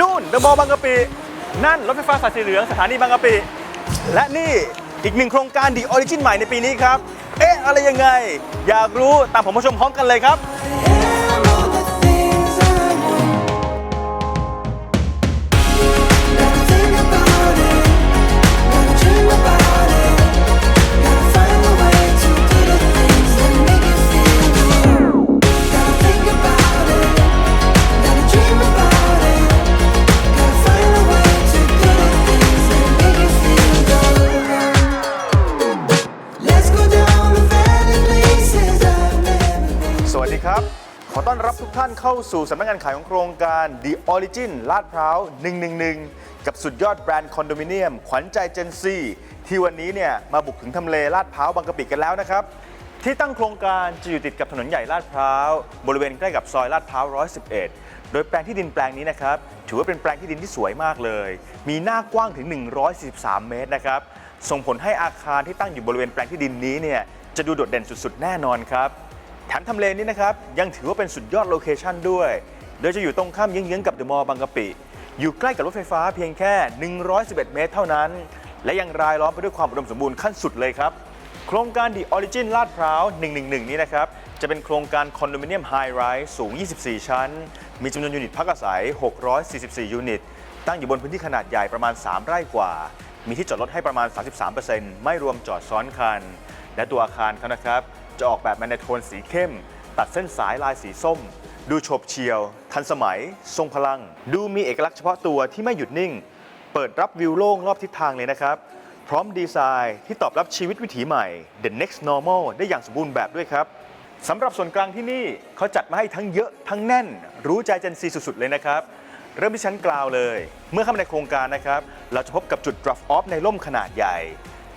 นู่นเดอะมอลล์บางกะปิ นั่นรถไฟฟ้าสายสีเหลืองสถานีบางกะปิ และนี่อีกหนึ่งโครงการดีออริจินใหม่ในปีนี้ครับ เอ๊ะ อะไรยังไง อยากรู้ตามผมมาชมพร้อมกันเลยครับานเข้าสู่สำนักงานขายของโครงการ The Origin ลาดพร้าว 111 กับสุดยอดแบรนด์คอนโดมิเนียม ขวัญใจเจนซีที่วันนี้เนี่ยมาบุกถึงทำเลลาดพร้าวบางกะปิกันแล้วนะครับ ที่ตั้งโครงการจะอยู่ติดกับถนนใหญ่ลาดพร้าว บริเวณใกล้กับซอยลาดพร้าว 111 โดยแปลงที่ดินแปลงนี้นะครับถือว่าเป็นแปลงที่ดินที่สวยมากเลย มีหน้ากว้างถึง 143 เมตรนะครับส่งผลให้อาคารที่ตั้งอยู่บริเวณแปลงที่ดินนี้เนี่ยจะดูโดดเด่นสุดๆ แน่นอนครับ แถมทำเลนี้นะครับยังถือว่าเป็นสุดยอดโลเคชันด้วย โดยจะอยู่ตรงข้ามเยื้องๆกับเดอะมอลล์บางกะปิ อยู่ใกล้กับรถไฟฟ้าเพียงแค่ 111 เมตรเท่านั้น และยังรายล้อมไปด้วยความอุดมสมบูรณ์ขั้นสุดเลยครับ โครงการ The Origin ลาดพร้าว 111 นี้นะครับ จะเป็นโครงการคอนโดมิเนียมไฮไรส์สูง 24 ชั้น มีจำนวนยูนิตพักอาศัย 644 ยูนิต ตั้งอยู่บนพื้นที่ขนาดใหญ่ประมาณ 3 ไร่กว่า มีที่จอดรถให้ประมาณ 33%ไม่รวมจอดซ้อนคัน และตัวอาคารเขานะครับ จะออกแบบมาในโทนสีเข้ม ตัดเส้นสายลายสีส้ม ดูโฉบเฉียว ทันสมัย ทรงพลัง ดูมีเอกลักษณ์เฉพาะตัวที่ไม่หยุดนิ่ง เปิดรับวิวโล่งรอบทิศทางเลยนะครับ พร้อมดีไซน์ที่ตอบรับชีวิตวิถีใหม่ The Next Normal ได้อย่างสมบูรณ์แบบด้วยครับสำหรับส่วนกลางที่นี่เขาจัดมาให้ทั้งเยอะทั้งแน่น รู้ใจเจนซีสุดๆ เลยนะครับ เริ่มที่ชั้นกลาวเลย เมื่อเข้ามาในโครงการนะครับ เราจะพบกับจุด drop off ในร่มขนาดใหญ่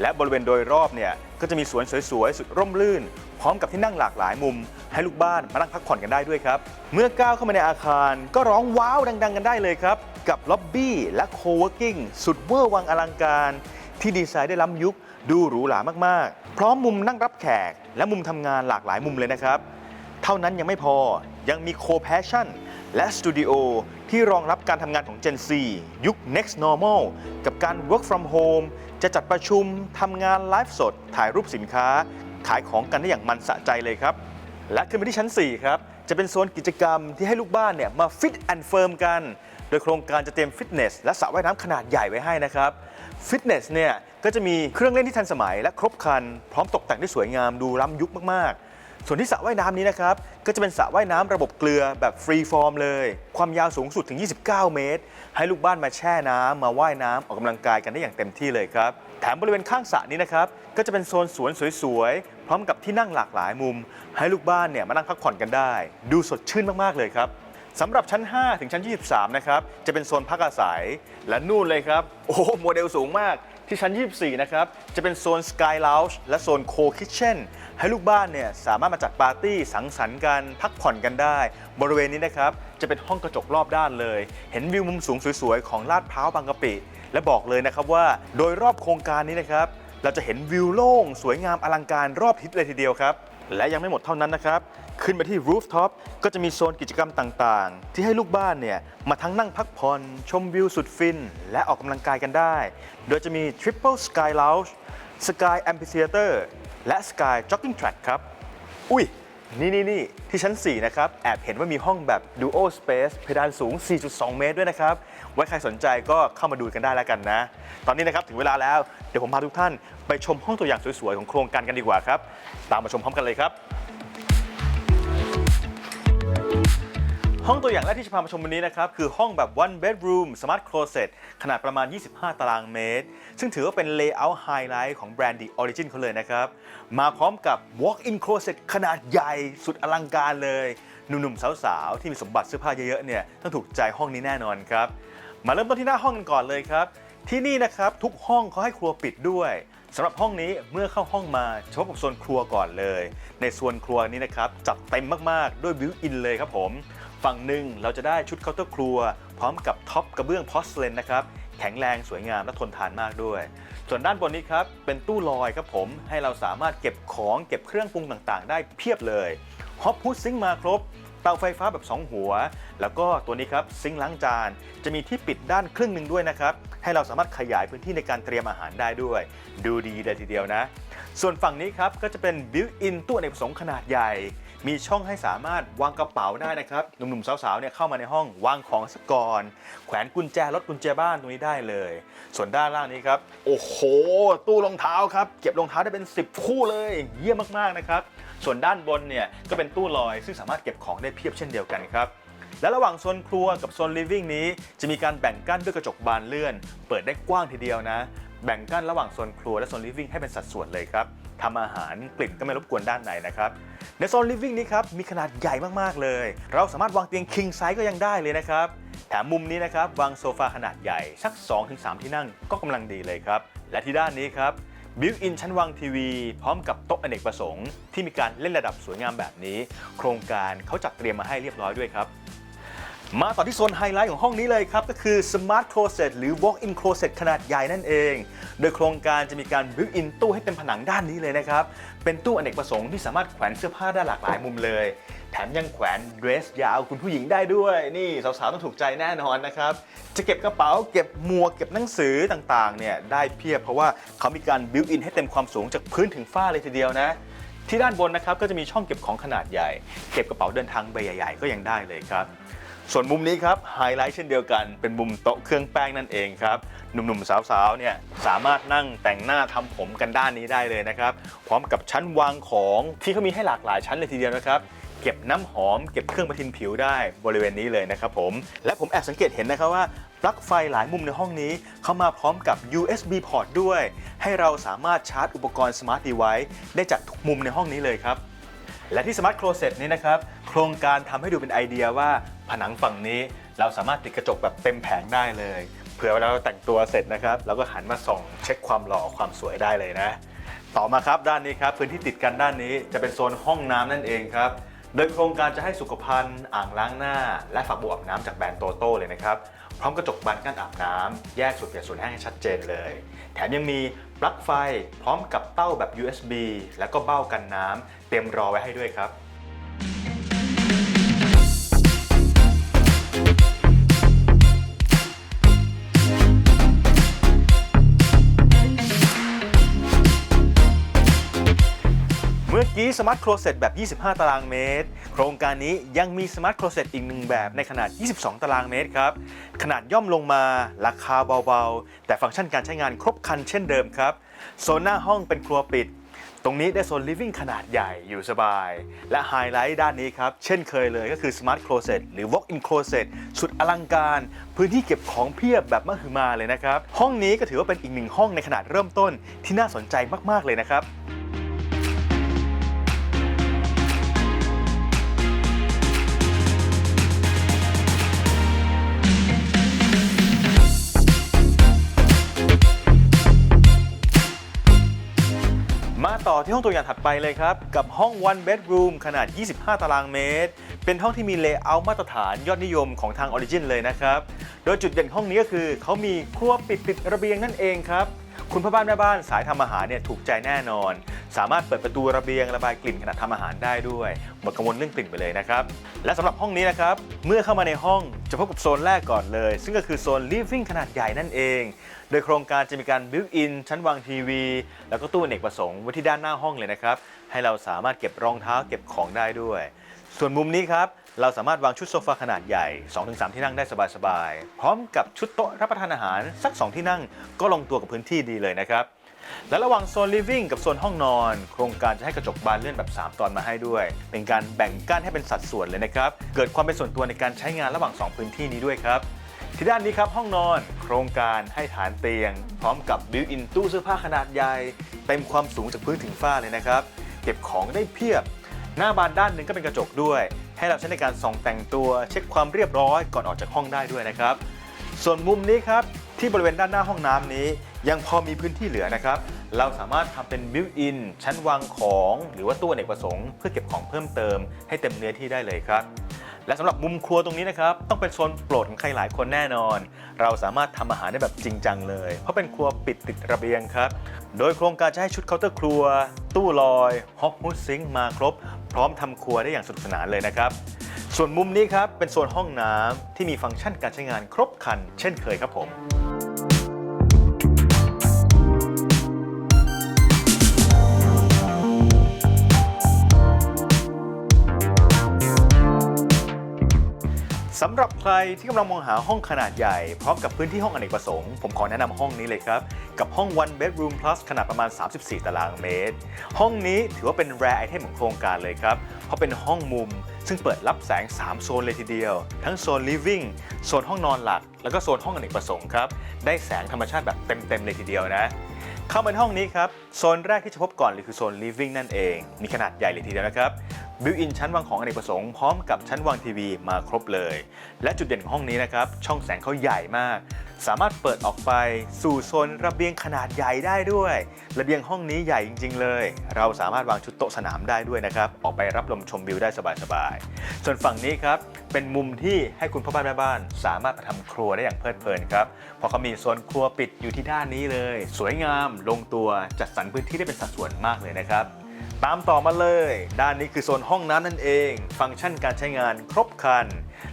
และบริเวณโดยรอบเนี่ย ก็จะมีสวนสวยๆ สุดร่มรื่น พร้อมกับที่นั่งหลากหลายมุม ให้ลูกบ้านมานั่งพักผ่อนกันได้ด้วยครับ เมื่อก้าวเข้ามาในอาคารก็ร้องว้าวดัง ๆ กันได้เลยครับ กับล็อบบี้และโคเวิร์กิ้งสุดเวอร์วังอลังการ ที่ดีไซน์ได้ล้ำยุคดูหรูหรามากๆ พร้อมมุมนั่งรับแขก และมุมทำงานหลากหลายมุมเลยนะครับ เท่านั้นยังไม่พอยังมี Co-Passion และสตูดิโอที่รองรับการทำงานของ Gen Z ยุค Next Normal กับการ Work from Home จะจัดประชุมทำงานไลฟ์สด ถ่ายรูปสินค้า ขายของกันได้อย่างมันสะใจเลยครับ และขึ้นไปที่ชั้น 4 ครับ จะเป็นโซนกิจกรรมที่ให้ลูกบ้านเนี่ยมาฟิตแอนด์เฟิร์มกัน โดยโครงการจะเตรียมฟิตเนสและสระว่ายน้ำขนาดใหญ่ไว้ให้นะครับฟิตเนสเนี่ยก็จะมีเครื่องเล่นที่ทันสมัยและครบครัน พร้อมตกแต่งได้สวยงามดูล้ำยุคมากๆส่วนที่สระว่ายน้ำนี้นะครับ ก็จะเป็นสระว่ายน้ำระบบเกลือแบบฟรีฟอร์มเลย ความยาวสูงสุดถึง 29 เมตร ให้ลูกบ้านมาแช่น้ำมาว่ายน้ำออกกำลังกายกันได้อย่างเต็มที่เลยครับ แถมบริเวณข้างสระนี้นะครับ ก็จะเป็นโซนสวนสวย พร้อมกับที่นั่งหลากหลายมุม ให้ลูกบ้านเนี่ยมานั่งพักผ่อนกันได้ ดูสดชื่นมากๆเลยครับสำหรับชั้น 5 ถึงชั้น 23 นะครับ จะเป็นโซนพักอาศัย และนู่นเลยครับ โอ้โหโมเดลสูงมาก ที่ชั้น 24 นะครับ จะเป็นโซน Sky Lounge และโซน Co Kitchen ให้ลูกบ้านเนี่ยสามารถมาจัดปาร์ตี้สังสรรค์กันพักผ่อนกันได้ บริเวณนี้นะครับ จะเป็นห้องกระจกรอบด้านเลย เห็นวิวมุมสูงสวยๆ ของลาดพร้าวบางกะปิ และบอกเลยนะครับว่า โดยรอบโครงการนี้นะครับ เราจะเห็นวิวโล่ง สวยงามอลังการรอบทิศเลยทีเดียวครับ และยังไม่หมดเท่านั้นนะครับ ขึ้นไปที่รูฟท็อปก็จะมีโซนกิจกรรมต่างๆ ที่ให้ลูกบ้านเนี่ย มาทั้งนั่งพักผ่อน ชมวิวสุดฟิน และออกกำลังกายกันได้ โดยจะมี Triple Sky Lounge Sky Amphitheater และ Sky Jogging Track ครับ อุ้ย นี่นี่นี่ที่ชั้น 4 นะครับ แอบเห็นว่ามีห้องแบบ Duo Space เพดานสูง 4.2 เมตรด้วยนะครับ ไว้ใครสนใจก็เข้ามาดูกันได้แล้วกันนะ ตอนนี้นะครับถึงเวลาแล้ว เดี๋ยวผมพาทุกท่านไปชมห้องตัวอย่างสวยๆ ของโครงการกันดีกว่าครับ ตามมาชมพร้อมกันเลยครับ ห้องตัวอย่างแรกที่จะพามาชมวันนี้นะครับ คือห้องแบบ one bedroom smart closet ขนาดประมาณ 25 ตารางเมตร ซึ่งถือว่าเป็น layout highlight ของแบรนด์ The Origin เขาเลยนะครับ มาพร้อมกับ walk-in closet ขนาดใหญ่สุดอลังการเลย หนุ่มๆสาวๆ ที่มีสมบัติเสื้อผ้าเยอะๆเนี่ยต้องถูกใจห้องนี้แน่นอนครับ มาเริ่มต้นที่หน้าห้องกันก่อนเลยครับ ที่นี่นะครับทุกห้องเขาให้ครัวปิดด้วยสำหรับห้องนี้เมื่อเข้าห้องมาจะพบกับโซนครัวก่อนเลย ในโซนครัวนี้นะครับจัดเต็มมากๆด้วยบิวอินเลยครับผม ฝั่งหนึ่งเราจะได้ชุดเคาน์เตอร์ครัว พร้อมกับท็อปกระเบื้องพอสเลนนะครับแข็งแรงสวยงามและทนทานมากด้วย ส่วนด้านบนนี้ครับเป็นตู้ลอยครับผมให้เราสามารถเก็บของเก็บเครื่องปรุงต่างๆ ได้เพียบเลยฮอปพุตซิงมาครบเตาไฟฟ้าแบบ 2 หัว แล้วก็ตัวนี้ครับซิงล้างจาน จะมีที่ปิดด้านครึ่งหนึ่งด้วยนะครับ ให้เราสามารถขยายพื้นที่ในการเตรียมอาหารได้ด้วย ดูดีเลยทีเดียวนะ ส่วนฝั่งนี้ครับก็จะเป็นบิวอินตู้อเนกประสงค์ขนาดใหญ่ มีช่องให้สามารถวางกระเป๋าได้นะครับหนุ่มๆสาวๆเนี่ยเข้ามาในห้องวางของสักก่อนแขวนกุญแจรถกุญแจบ้านตรงนี้ได้เลย ส่วนด้านล่างนี้ครับโอ้โห ตู้รองเท้าครับเก็บรองเท้าได้เป็น 10 คู่เลยเยี่ยมมากๆนะครับส่วนด้านบนเนี่ยก็เป็นตู้ลอย ซึ่งสามารถเก็บของได้เพียบเช่นเดียวกันครับและระหว่างโซนครัวกับโซนลิฟวิ่งนี้ จะมีการแบ่งกั้นด้วยกระจกบานเลื่อน เปิดได้กว้างทีเดียวนะ แบ่งกั้นระหว่างโซนครัวและโซนลิฟวิ่งให้เป็นสัดส่วนเลยครับ ทำอาหารกลิ่นก็ไม่รบกวนด้านในนะครับในโซนลิฟวิ่งนี้ครับมีขนาดใหญ่มากๆเลย เราสามารถวางเตียง king size ก็ยังได้เลยนะครับแถมมุมนี้นะครับวางโซฟาขนาดใหญ่สัก 2-3 ที่นั่งก็กำลังดีเลยครับและที่ด้านนี้ครับบิวอินชั้นวางทีวี พร้อมกับโต๊ะอเนกประสงค์ ที่มีการเล่นระดับสวยงามแบบนี้ โครงการเขาจัดเตรียมมาให้เรียบร้อยด้วยครับ มาต่อที่โซนไฮไลท์ของห้องนี้เลยครับ ก็คือ Smart Closet หรือ Walk-in Closet ขนาดใหญ่นั่นเอง โดยโครงการจะมีการ built-in ตู้ให้เต็มผนังด้านนี้เลยนะครับ เป็นตู้อเนกประสงค์ที่สามารถแขวนเสื้อผ้าได้หลากหลายมุมเลย แถมยังแขวนเดรสยาวคุณผู้หญิงได้ด้วย นี่สาวๆ ต้องถูกใจแน่นอนนะครับ จะเก็บกระเป๋าเก็บหมวกเก็บหนังสือต่างๆเนี่ยได้เพียบเพราะว่าเขามีการ built-in ให้เต็มความสูงจากพื้นถึงฝ้าเลยทีเดียวนะที่ด้านบนนะครับก็จะมีช่องเก็บของขนาดใหญ่ เก็บกระเป๋าเดินทางใบใหญ่ ๆ ก็ยังได้เลยครับ ส่วนมุมนี้ครับไฮไลท์เช่นเดียวกันเป็นมุมโต๊ะเครื่องแป้งนั่นเองครับหนุ่มๆสาวๆเนี่ยสามารถนั่งแต่งหน้าทำผมกันด้านนี้ได้เลยนะครับ พร้อมกับชั้นวางของที่เขามีให้หลากหลายชั้นเลยทีเดียวนะครับเก็บน้ำหอมเก็บเครื่องประทินผิวได้บริเวณนี้เลยนะครับผม และผมแอบสังเกตเห็นนะครับว่าปลั๊กไฟหลายมุมในห้องนี้ เข้ามาพร้อมกับ USB port ด้วย ให้เราสามารถชาร์จอุปกรณ์ Smart Device ได้จากทุกมุมในห้องนี้เลยครับ และที่ Smart Closet นี้นะครับ โครงการทำให้ดูเป็นไอเดียว่าผนังฝั่งนี้เราสามารถติดกระจกแบบเต็มแผงได้เลย เผื่อเวลาเราแต่งตัวเสร็จนะครับเราก็หันมาส่องเช็คความหล่อความสวยได้เลยนะ ต่อมาครับด้านนี้ครับพื้นที่ติดกันด้านนี้จะเป็นโซนห้องน้ำนั่นเองครับโดยโครงการจะให้สุขภัณฑ์อ่างล้างหน้า และฝักบัวอาบน้ำจากแบรนด์โตโต้เลยนะครับ พร้อมกระจกบานกั้นอาบน้ำแยกส่วนเปียกส่วนแห้งให้ชัดเจนเลย แถมยังมีปลั๊กไฟพร้อมกับเต้าแบบ USB แล้วก็เบ้ากันน้ำเตรียมรอไว้ให้ด้วยครับ มื่อกี้ Smart Closet แบบ 25 ตารางเมตร โครงการนี้ยังมี Smart Closet อีกหนึ่งแบบในขนาด 22 ตารางเมตรครับ ขนาดย่อมลงมา ราคาเบาๆ แต่ฟังก์ชันการใช้งานครบครันเช่นเดิมครับ โซนหน้าห้องเป็นครัวปิด ตรงนี้ได้โซน living ขนาดใหญ่อยู่สบาย และไฮไลท์ด้านนี้ครับ เช่นเคยเลยก็คือ Smart Closet หรือ Walk-in Closet สุดอลังการ พื้นที่เก็บของเพียบแบบมหึมาเลยนะครับ ห้องนี้ก็ถือว่าเป็นอีกหนึ่งห้องในขนาดเริ่มต้นที่น่าสนใจมากๆเลยนะครับ ตัวอย่างถัดไปเลยครับ กับห้อง one bedroom ขนาด 25 ตารางเมตร เป็นห้องที่มีเลเยอร์มาตรฐานยอดนิยมของทาง Origin เลยนะครับ โดยจุดเด่นห้องนี้ก็คือเขามีครัวปิดติดระเบียงนั่นเองครับ คุณพ่อบ้านแม่บ้านสายทำอาหารเนี่ยถูกใจแน่นอน สามารถเปิดประตูระเบียงระบายกลิ่นขณะทำอาหารได้ด้วยหมดกังวลเรื่องกลิ่นไปเลยนะครับ และสำหรับห้องนี้นะครับ เมื่อเข้ามาในห้องจะพบกับโซนแรกก่อนเลย ซึ่งก็คือโซน living ขนาดใหญ่นั่นเอง โดยโครงการจะมีการ built in ชั้นวางทีวี แล้วก็ตู้อเนกประสงค์ไว้ที่ด้านหน้าห้องเลยนะครับ ให้เราสามารถเก็บรองเท้าเก็บของได้ด้วย ส่วนมุมนี้ครับเราสามารถวางชุดโซฟาขนาดใหญ่ 2-3 ที่นั่งได้สบายๆ พร้อมกับชุดโต๊ะรับประทานอาหารสัก 2 ที่นั่งก็ลงตัวกับพื้นที่ดีเลยนะครับ และระหว่างโซน living กับโซนห้องนอน โครงการจะให้กระจกบานเลื่อนแบบ 3 ตอนมาให้ด้วย เป็นการแบ่งกั้นให้เป็นสัดส่วนเลยนะครับ เกิดความเป็นส่วนตัวในการใช้งานระหว่าง 2 พื้นที่นี้ด้วยครับ ที่ด้านนี้ครับห้องนอน โครงการให้ฐานเตียง พร้อมกับบิวอินตู้เสื้อผ้าขนาดใหญ่เต็มความสูงจากพื้นถึงฝ้าเลยนะครับ เก็บของได้เพียบ หน้าบานด้านหนึ่งก็เป็นกระจกด้วย ให้เราใช้ในการส่องแต่งตัวเช็คความเรียบร้อยก่อนออกจากห้องได้ด้วยนะครับ ส่วนมุมนี้ครับที่บริเวณด้านหน้าห้องน้ำนี้ ยังพอมีพื้นที่เหลือนะครับ เราสามารถทำเป็นบิวอินชั้นวางของ หรือว่าตู้อเนกประสงค์เพื่อเก็บของเพิ่มเติมให้เต็มเนื้อที่ได้เลยครับ และสำหรับมุมครัวตรงนี้นะครับ ต้องเป็นโซนโปรดของใครหลายคนแน่นอน เราสามารถทำอาหารได้แบบจริงจังเลย เพราะเป็นครัวปิดติดระเบียงครับ โดยโครงการจะให้ชุดเคาน์เตอร์ครัว ตู้ลอยฮอปฮูดซิงมาครบ พร้อมทำครัวได้อย่างสนุกสนานเลยนะครับส่วนมุมนี้ครับเป็นโซนห้องน้ำที่มีฟังก์ชันการใช้งานครบครันเช่นเคยครับผม สำหรับใครที่กำลังมองหาห้องขนาดใหญ่ พร้อมกับพื้นที่ห้องอเนกประสงค์ ผมขอแนะนำห้องนี้เลยครับ กับห้อง one bedroom plus ขนาดประมาณ 34 ตารางเมตร ห้องนี้ถือว่าเป็น rare item ของโครงการเลยครับ เพราะเป็นห้องมุม ซึ่งเปิดรับแสง 3 โซนเลยทีเดียว ทั้งโซน living โซนห้องนอนหลัก แล้วก็โซนห้องอเนกประสงค์ครับ ได้แสงธรรมชาติแบบเต็มๆเลยทีเดียวนะเข้ามาในห้องนี้ครับ โซนแรกที่จะพบก่อนเลยคือโซน living นั่นเอง มีขนาดใหญ่เลยทีเดียวนะครับ บิวอินชั้นวางของอเนกประสงค์พร้อมกับชั้นวางทีวีมาครบเลย และจุดเด่นของห้องนี้นะครับ ช่องแสงเขาใหญ่มาก สามารถเปิดออกไปสู่โซนระเบียงขนาดใหญ่ได้ด้วย ระเบียงห้องนี้ใหญ่จริง ๆ เลย เราสามารถวางชุดโต๊ะสนามได้ด้วยนะครับ ออกไปรับลมชมวิวได้สบายๆ ส่วนฝั่งนี้ครับเป็นมุมที่ให้คุณพ่อบ้านแม่บ้าน สามารถมาทำครัวได้อย่างเพลิดเพลินครับเพราะเขามีโซนครัวปิดอยู่ที่ด้านนี้เลย สวยงามลงตัวจัดสรรพื้นที่ได้เป็นสัดส่วนมากเลยนะครับ ตามต่อมาเลย ด้านนี้คือโซนห้องน้ำนั่นเอง ฟังก์ชันการใช้งานครบครัน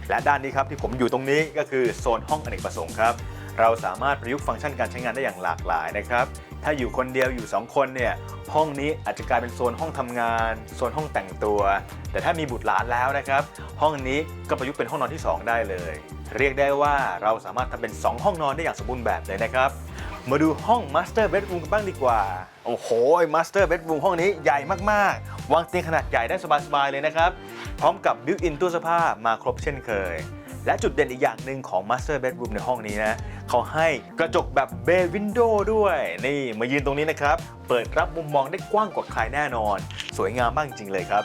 และด้านนี้ครับที่ผมอยู่ตรงนี้ก็คือโซนห้องอเนกประสงค์ครับเราสามารถประยุกต์ฟังก์ชันการใช้งานได้อย่างหลากหลายนะครับ ถ้าอยู่คนเดียวอยู่ 2 คนเนี่ย ห้องนี้อาจจะกลายเป็นโซนห้องทำงาน โซนห้องแต่งตัว แต่ถ้ามีบุตรหลานแล้วนะครับ ห้องนี้ก็ประยุกต์เป็นห้องนอนที่ 2 ได้เลย เรียกได้ว่าเราสามารถทำเป็น 2 ห้องนอนได้อย่างสมบูรณ์แบบเลยนะครับ มาดูห้อง Master Bedroom กันบ้างดีกว่า โอ้โหมาสเตอร์เบดรูมห้องนี้ใหญ่มากๆ วางเตียงขนาดใหญ่ได้สบายๆเลยนะครับ พร้อมกับบิวอินตู้เสื้อผ้ามาครบเช่นเคย และจุดเด่นอีกอย่างหนึ่งของ Master Bedroom ในห้องนี้นะเขาให้กระจกแบบ Bay Window ด้วย นี่มายืนตรงนี้นะครับ เปิดรับมุมมองได้กว้างกว่าใครแน่นอน สวยงามมากจริงๆเลยครับ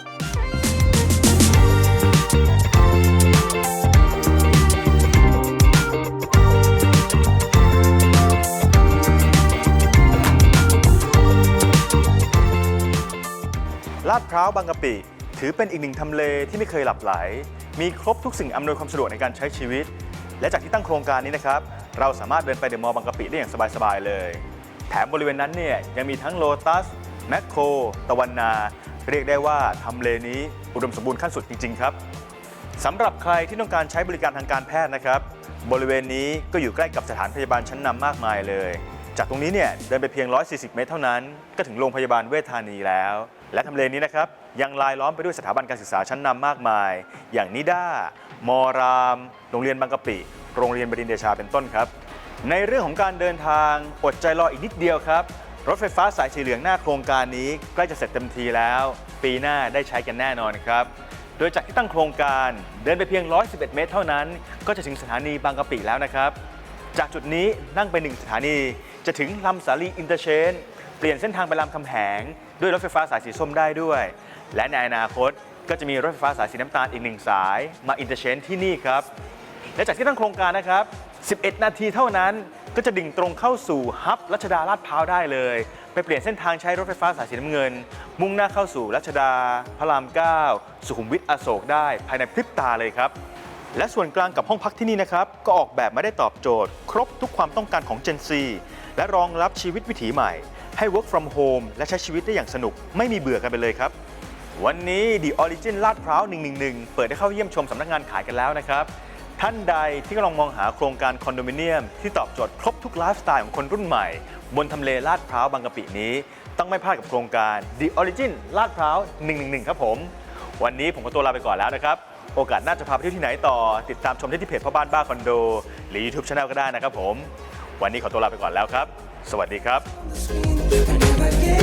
ลาดพร้าวบางกะปิ ถือเป็นอีกหนึ่งทำเลที่ไม่เคยหลับไหล มีครบทุกสิ่งอำนวยความสะดวกในการใช้ชีวิต และจากที่ตั้งโครงการนี้นะครับ เราสามารถเดินไปเดอะมอลล์บางกะปิได้อย่างสบายๆเลย แถมบริเวณนั้นเนี่ยยังมีทั้งโลตัสแมคโครตะวันนา เรียกได้ว่าทำเลนี้อุดมสมบูรณ์ขั้นสุดจริง ๆ ครับสำหรับใครที่ต้องการใช้บริการทางการแพทย์นะครับ บริเวณนี้ก็อยู่ใกล้กับสถานพยาบาลชั้นนำมากมายเลย จากตรงนี้เนี่ยเดินไปเพียง 140 เมตรเท่านั้น ก็ถึงโรงพยาบาลเวชธานีแล้ว และทำเลนี้นะครับ ยังลายล้อมไปด้วยสถาบันการศึกษาชั้นนำมากมาย อย่างนิด้ามอราม โรงเรียนบางกะปิ โรงเรียนบดินเดชาเป็นต้นครับ ในเรื่องของการเดินทางอดใจรออีกนิดเดียวครับ รถไฟฟ้าสายสีเหลืองหน้าโครงการนี้ใกล้จะเสร็จเต็มทีแล้ว ปีหน้าได้ใช้กันแน่นอนครับโดยจากที่ตั้งโครงการเดินไปเพียง 111 เมตรเท่านั้น ก็จะถึงสถานีบางกะปิแล้วนะครับ จากจุดนี้นั่งไปหนึ่งสถานี จะถึงลำสาลีอินเตอร์เชนเปลี่ยนเส้นทางไปลำคำแหง ด้วยรถไฟฟ้าสายสีส้มได้ด้วย และในอนาคตก็จะมีรถไฟฟ้าสายสีน้ำตาลอีกหนึ่งสายมาอินเตอร์เชนที่นี่ครับ และจากที่ตั้งโครงการนะครับ 11 นาทีเท่านั้นก็จะดิ่งตรงเข้าสู่ฮับรัชดาลาดพร้าวได้เลย ไปเปลี่ยนเส้นทางใช้รถไฟฟ้าสายสีน้ำเงิน มุ่งหน้าเข้าสู่รัชดา พระราม 9 สุขุมวิทอโศกได้ภายในพริบตาเลยครับ และส่วนกลางกับห้องพักที่นี่นะครับ ก็ออกแบบมาได้ตอบโจทย์ ครบทุกความต้องการของ Gen Z และรองรับชีวิตวิถีใหม่ ให้ work from home และใช้ชีวิตได้อย่างสนุก ไม่มีเบื่อกันไปเลยครับ วันนี้ The Origin ลาดพร้าว 111 เปิดให้เข้าเยี่ยมชมสำนักงานขายกันแล้วนะครับ ท่านใดที่กำลังมองหาโครงการคอนโดมิเนียม ที่ตอบโจทย์ครบทุกไลฟ์สไตล์ของคนรุ่นใหม่ บนทำเลลาดพร้าวบางกะปินี้ ต้องไม่พลาดกับโครงการ The Origin ลาดพร้าว 111 ครับผม วันนี้ผมขอตัวลาไปก่อนแล้วนะครับ โอกาสหน่าจะพาไปเที่ยวที่ไหนต่อ ติดตามชมได้ที่เพจพ่อบ้านบ้าคอนโด หรือ YouTube Channel ก็ได้นะครับผม วันนี้ขอตัวลาไปก่อนแล้วครับ สวัสดีครับ